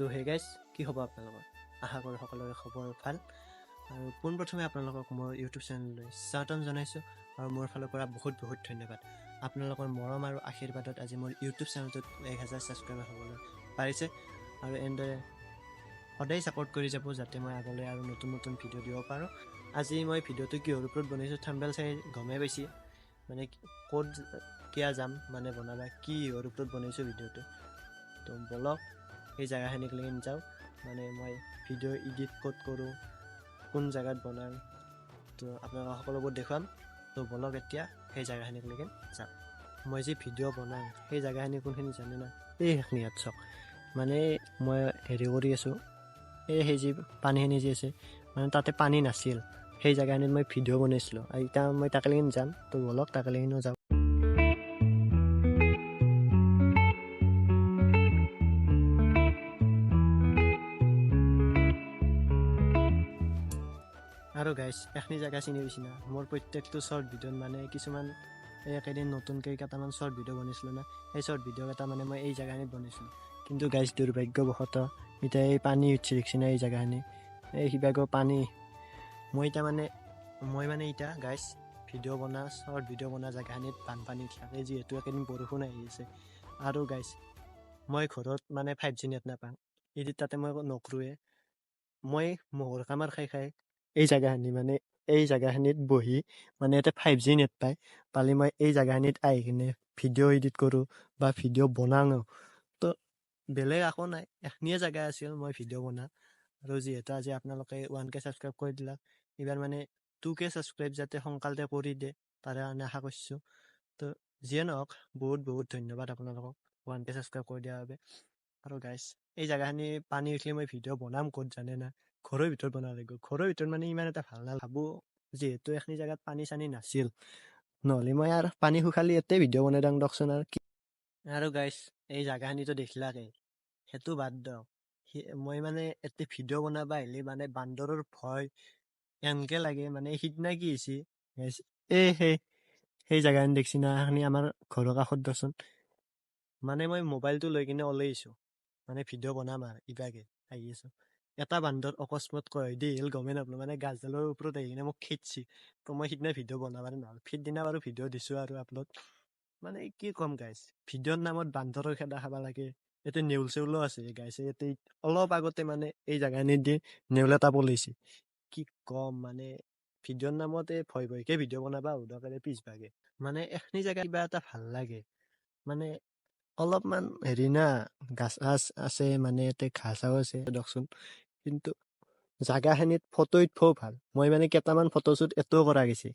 তো সেই গাইজ কি হ'ব আপোনালোকৰ? আশা কৰোঁ সকলোৰে খবৰ ভাল। আৰু পোনপ্ৰথমে আপোনালোকক মোৰ ইউটিউব চেনেললৈ স্বাগতম জনাইছোঁ আৰু মোৰ ফালৰ পৰা বহুত বহুত ধন্যবাদ। আপোনালোকৰ মৰম আৰু আশীৰ্বাদত আজি মোৰ ইউটিউব চেনেলটোত এক হাজাৰ ছাবস্ক্ৰাইবাৰ হ'বলৈ পাৰিছে আৰু এনেদৰে সদায় ছাপোৰ্ট কৰি যাব যাতে মই আগলৈ আৰু নতুন নতুন ভিডিঅ' দিব পাৰোঁ। আজি মই ভিডিঅ'টো কিহৰ ওপৰত বনাইছোঁ থাম্বেল চাই গমেই পাইছে। মানে ক'ত কিয় যাম মানে বনাবা কিহৰ ওপৰত বনাইছোঁ ভিডিঅ'টো তো বলক। সেই জেগাখিনিক যাওঁ। মানে মই ভিডিঅ' ইডিট ক'ত কৰোঁ কোন জেগাত বনাওঁ তো আপোনালোকক সকলোবোৰ দেখুৱাম। তো বলক এতিয়া সেই জেগাখিনিক যাওঁ মই যি ভিডিঅ' বনাওঁ সেই জেগাখিনি কোনখিনি জানে না এই সেইখিনি ইয়াত চাওক মানে মই হেৰি কৰি আছোঁ এই সেই যি পানীখিনি যি আছে মানে তাতে পানী নাছিল। সেই জেগাখিনিত মই ভিডিঅ' বনাইছিলোঁ। এতিয়া মই তাকেলৈকে যাম তো বলক তাকেলৈকেও যাওঁ। আৰু গাইছ এখিনি জেগা চিনি পাইছি না মোৰ প্ৰত্যেকটো শ্বৰ্ট ভিডিঅ'ত মানে কিছুমান এই একেদিন নতুনকৈ কেইটামান শ্বৰ্ট ভিডিঅ' বনাইছিলোঁ না সেই শ্বৰ্ট ভিডিঅ' কেইটা মানে মই এই জেগাখিনিত বনাইছিলোঁ কিন্তু গাইছ দুৰ্ভাগ্যবশতঃ এতিয়া এই পানী উঠি দেখিছি না এই জেগাখিনি এই সিবাগৰ পানী। মই এতিয়া মানে মই মানে এতিয়া গাইছ ভিডিঅ' বনা শ্বৰ্ট ভিডিঅ' বনা জেগাখিনিত বানপানী থাকে যিহেতু একেদিন বৰষুণ আহি আছে। আৰু গাইছ মই ঘৰত মানে ফাইভ জি নেট নাপাওঁ। এদিন তাতে মই নকৰোৱে। মই মহৰ কামাৰ খাই খাই এই জেগাখিনি মানে এই জেগাখিনিত বহি মানে ইয়াতে ফাইভ জি নেট পায়। পালি মই এই জেগাখিনিত আহি কিনে ভিডিঅ' এডিট কৰোঁ বা ভিডিঅ' বনাওঁ তো বেলেগ একো নাই এখিনিয়ে জেগা আছিল মই ভিডিঅ' বনা। আৰু যিহেতু আজি আপোনালোকে ওৱান কে ছাবস্ক্ৰাইব কৰি দিলাক এইবাৰ মানে টু কে ছাবস্ক্ৰাইব যাতে সোনকালতে কৰি দিয়ে তাৰে কাৰণে আশা কৰিছোঁ। তো যিয়ে নহওক বহুত বহুত ধন্যবাদ আপোনালোকক ওৱান কে ছাবস্ক্ৰাইব কৰি দিয়াৰ বাবে। আৰু গাইছ এই জেগাখিনি পানী উঠিলে মই ভিডিঅ' বনাম ক'ত জানে না। ঘৰৰ ভিতৰত বনাব লাগিব ঘৰৰ ভিতৰত মানে ইমান এটা ভাল নাভাবোঁ যিহেতু এইখিনি জেগাত পানী চানী নাছিল নহ'লে মই আৰু পানী শুকালে ইয়াতে ভিডিঅ' বনাই দিওঁ দিয়কচোন আৰু কি আৰু গাইছ এই জেগাখিনিতো দেখিলাকে সেইটো বাদ দিয়ক মই মানে ইয়াতে ভিডিঅ' বনাব আহিলে মানে বান্দৰৰ ভয় এনেকে লাগে মানে সিদিনা কি হৈছে guys, এই সেই সেই জেগাখিনি দেখিছি না সেইখিনি আমাৰ ঘৰৰ কাষত দেচোন মানে মই মোবাইলটো লৈ কিনে ওলাই আহিছোঁ মানে ভিডিঅ' বনাম আৰু ইবাগে আহি আছোঁ এটা বান্দৰ অকস্মাত কয় হিল গমেই নাপালোঁ মানে গাছডালৰ ওপৰত আহি কিনে মোক খেদছি তো মই সিদিনা ভিডিঅ' বনাবাৰে নহ'ল সিদিনা বাৰু ভিডিঅ' দিছোঁ আৰু আপলোড। মানে কি ক'ম গাইছ ভিডিঅ'ৰ নামত বান্দৰৰ খেদা খাব লাগে। ইয়াতে নেউল চেউলো আছে গাইছে ইয়াতে অলপ আগতে মানে এই জেগাখিনিত দি নেউল এটা পলাইছে কি ক'ম মানে ভিডিঅ'ৰ নামতে ভয় ভয়কে ভিডিঅ' বনাবা উদাকেৰে পিছভাগে মানে এখিনি জেগা কিবা এটা ভাল লাগে। মানে অলপমান হেৰি না গাছ আছে মানে ইয়াতে ঘাঁহ চাও আছে দিয়কচোন কিন্তু জাগাখিনিত ফটো উঠবও ভাল। মই মানে কেইটামান ফটোশ্বুট এতিয়াও কৰা গৈছে।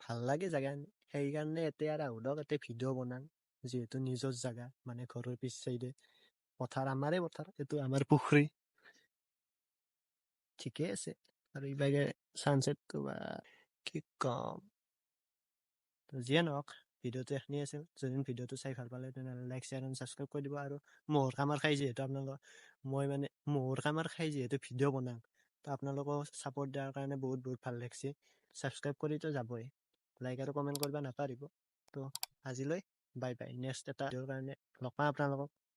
ভাল লাগে জেগাখিনি সেইকাৰণে এতিয়া আৰু দিয়ক এতিয়া ভিডিঅ' বনাম। যিহেতু নিজৰ জেগা মানে ঘৰৰ পিছ চাইডে পথাৰ আমাৰে পথাৰ এইটো আমাৰ পুখুৰী। ঠিকে আছে। আৰু ইবাগে ছানছেটটো বা কি ক'ম। যিয়ে নহওক। ভিডিঅ'টো এখিনিয়ে আছিল যদি ভিডিঅ'টো চাই ভাল পালে তেনেহ'লে লাইক শ্বেয়াৰ এণ্ড ছাবস্ক্ৰাইব কৰি দিব আৰু মহৰ কামাৰ খাই যিহেতু আপোনালোক মই মানে মহৰ কামাৰ খাই যিহেতু ভিডিঅ' বনাওঁ তো আপোনালোকক ছাপোৰ্ট দিয়াৰ কাৰণে বহুত বহুত ভাল লাগিছে ছাবস্ক্ৰাইব কৰিতো যাবই লাইক আৰু কমেণ্ট কৰিব নাপাহৰিব তো আজিলৈ বাই বাই নেক্সট এটা ভিডিঅ'ৰ কাৰণে লগ পাম আপোনালোকক।